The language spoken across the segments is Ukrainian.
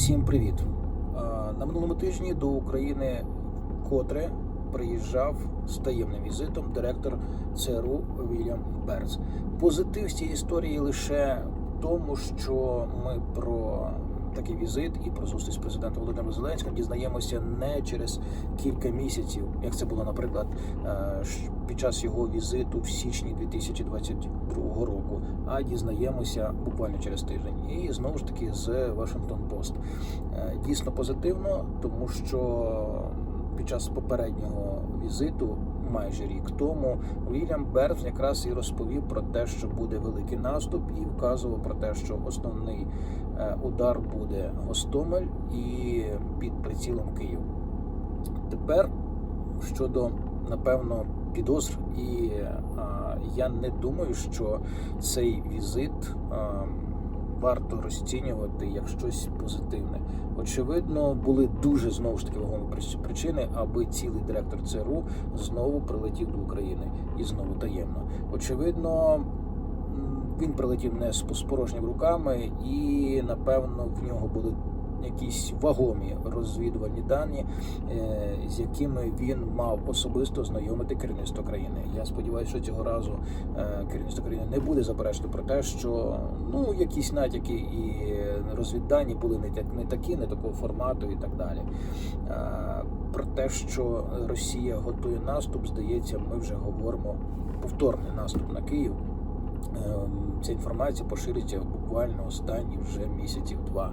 Всім привіт! На минулому тижні до України котре приїжджав з таємним візитом директор ЦРУ Вільям Берц. Позитив з цієї історії лише в тому, що ми про такий візит і про зустріч з президентом Володимиром Зеленським дізнаємося не через кілька місяців, як це було, наприклад, е, під час його візиту в січні 2022 року, а дізнаємося буквально через тиждень. І знову ж таки з Washington Post. Е, Дійсно позитивно, тому що під час попереднього візиту, майже рік тому, Вільям Бернс якраз і розповів про те, що буде великий наступ, і вказував про те, що основний е, удар буде Гостомель і під прицілом Київ. Тепер щодо напевно підозр, і а, я не думаю, що цей візит а, варто розцінювати як щось позитивне. Очевидно, були дуже знову ж таки вагомі причини, аби цілий директор ЦРУ знову прилетів до України і знову таємно. Очевидно, він прилетів не з порожніми руками, і напевно в нього були якісь вагомі розвідувальні дані, е, з якими він мав особисто знайомити керівництво країни. Я сподіваюся, що цього разу е, керівництво країни не буде заперечувати про те, що ну якісь натяки і розвіддані були не такі, не такого формату і так далі. Е, Про те, що Росія готує наступ, здається, ми вже говоримо повторний наступ на Київ. Ем, Ця інформація поширюється буквально останні вже місяців два.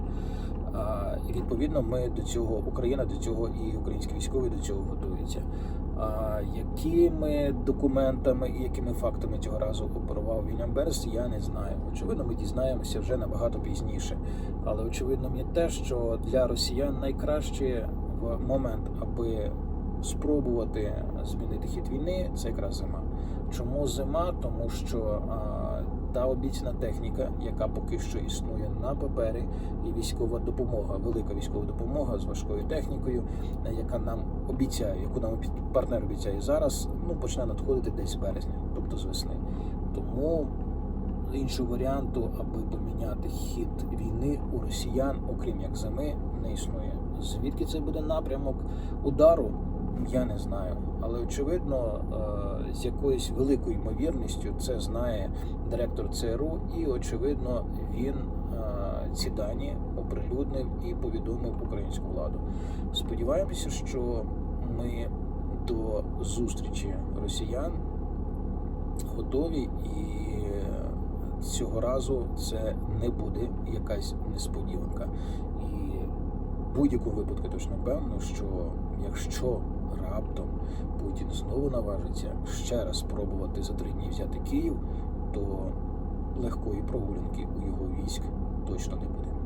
І відповідно ми до цього, Україна до цього і українські військові до цього готуються. А якими документами і якими фактами цього разу оперував Вільям Берс, я не знаю. Очевидно, ми дізнаємося вже набагато пізніше. Але очевидно мені те, що для росіян найкраще в момент, аби спробувати змінити хід війни, це якраз зима. Чому зима? Тому що а, та обіцяна техніка, яка поки що існує на папері, і військова допомога, велика військова допомога з важкою технікою, е, яка нам обіцяє, яку нам партнер обіцяє зараз, ну почне надходити десь з березня, тобто з весни. Тому іншого варіанту, аби поміняти хід війни у росіян, окрім як зими, не існує. Звідки це буде напрямок удару? Я не знаю, але очевидно, е, з якоюсь великою ймовірністю це знає директор ЦРУ, і очевидно, він е, ці дані оприлюднив і повідомив українську владу. Сподіваємося, що ми до зустрічі росіян готові, і цього разу це не буде якась несподіванка. І будь-якому випадку точно певно, що якщо раптом Путін знову наважиться ще раз спробувати за три дні взяти Київ, то легкої прогулянки у його військ точно не буде.